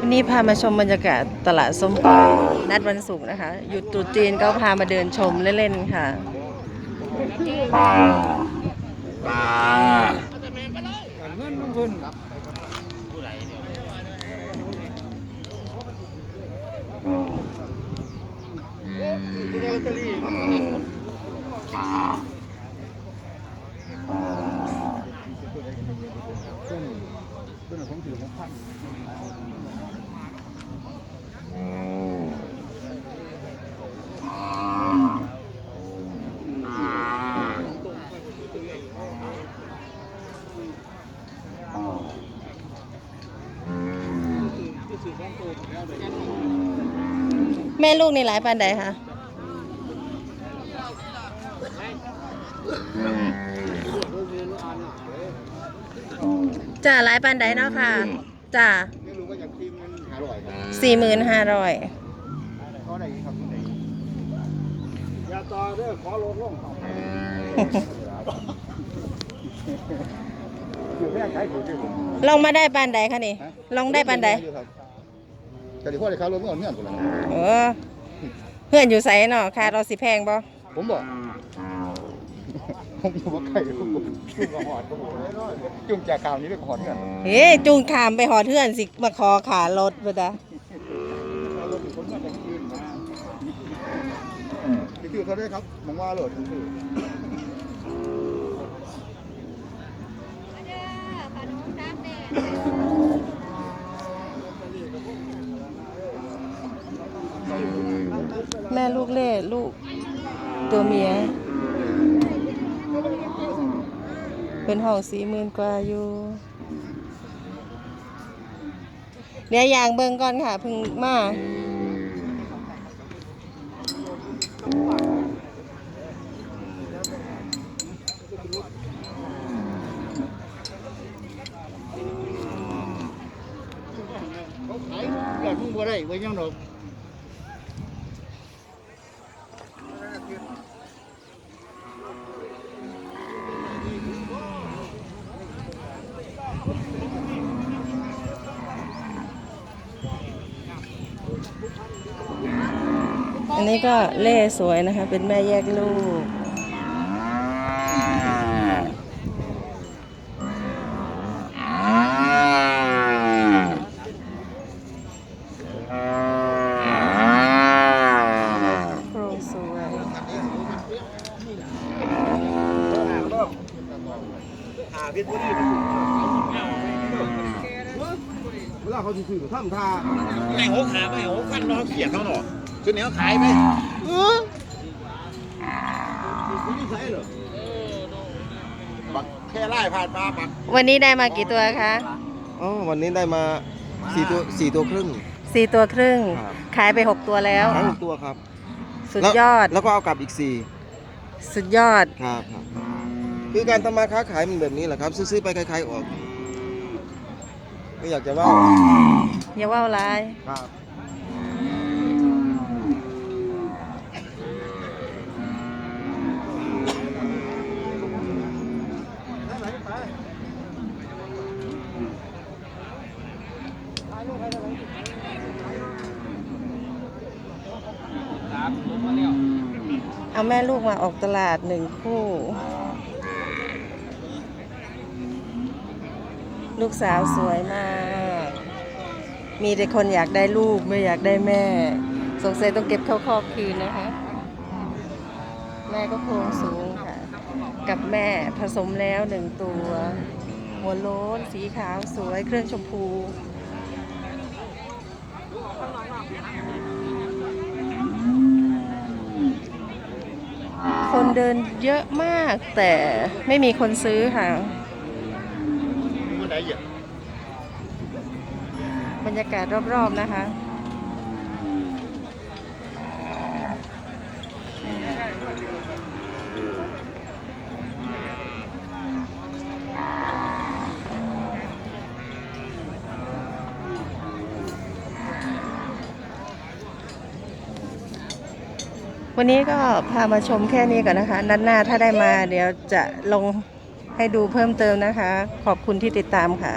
วันนี้พามาชมบรรยากาศตลาดส้มปล่อยนัดวันศุกร์นะคะ หยุดตรุษจีนก็พามาเดินชมเล่นๆค่ะ เงินลงทุนแม่ลูกนี่หลายปานใดคะ จ้าหลายปานใดเนาะค่ะจ้าไม่รู้ว่าอย่างทีมมันหาร่อยครับสี่หมื่นห้าร้อยเขาไหนครับที่ไหนยาต่อเด้อขอลงลงอยู่แค่ใช้ถือถือลองมาได้ปานใดคะนี่ลองได้ปานใดจะได้พ่อได้ค้ารถเมื่อวันเงื่อนกูแล้วเออเพื่อนอยู่ไสเนาะค่าเราสิแพงบ่ผมบอกผม อยู่ว่าไก่ผมจุ่มกระหอดผมจุ่มจากข่าวนี้ด้วยกระหอดเงื่อนเฮ้จูงขามไปหอเทื่อนสิมาขอขารถบ่จ้ะรถคนมาจากจีนมาที่คือเขาได้ครับมองว่าโหลดคือแม่ลูกเล่ลูกตัวเมีย เป็นห้องสี่หมื่นกว่าอยู่เดี๋ยวยางเบิ่งก่อนค่ะเพิ่งมาเขาขายยอดมุ่งบัวได้ไว้ยังดอก อันนี้ก็เล่สวยนะคะ เป็นแม่แยกลูก โครงสวยหาเพชรบุรีเวลาเขาถือทำท่าไม่หกขาไม่หกพันน้องเขียดเขาหนอ ชุดนี้เขาขายไหมไม่ใช่เหรอบักแค่ไล่ผ่านมาบักวันนี้ได้มากี่ตัวคะอ๋อวันนี้ได้มาสี่ตัวสี่ตัวครึ่ง สี่ตัวครึ่ง ครับ ขายไปหกตัวแล้ว ทั้งหกตัวครับสุดแล้วยอด แล้วก็เอากลับอีกสี่สุดยอด ครับครับ คือการทำมาค้าขายมันแบบนี้แหละครับ ซื้อๆไปขายๆออก ไม่อยากจะว่าอย่าว่าวร้าย ครับ เอาแม่ลูกมาออกตลาดหนึ่งคู่ ลูกสาวสวยมาก มีแต่คนอยากได้ลูกไม่อยากได้แม่ สงสัยต้องเก็บเข้าครอกคืนนะคะ แม่ก็โครงสูงค่ะ กับแม่ผสมแล้วหนึ่งตัว หัวโล้นสีขาวสวยเครื่องชมพู คนเดินเยอะมากแต่ไม่มีคนซื้อค่ะบบรรยากาศรอบๆนะคะ วันนี้ก็พามาชมแค่นี้ก่อนนะคะ นัดหน้าถ้าได้มาเดี๋ยวจะลงให้ดูเพิ่มเติมนะคะ ขอบคุณที่ติดตามค่ะ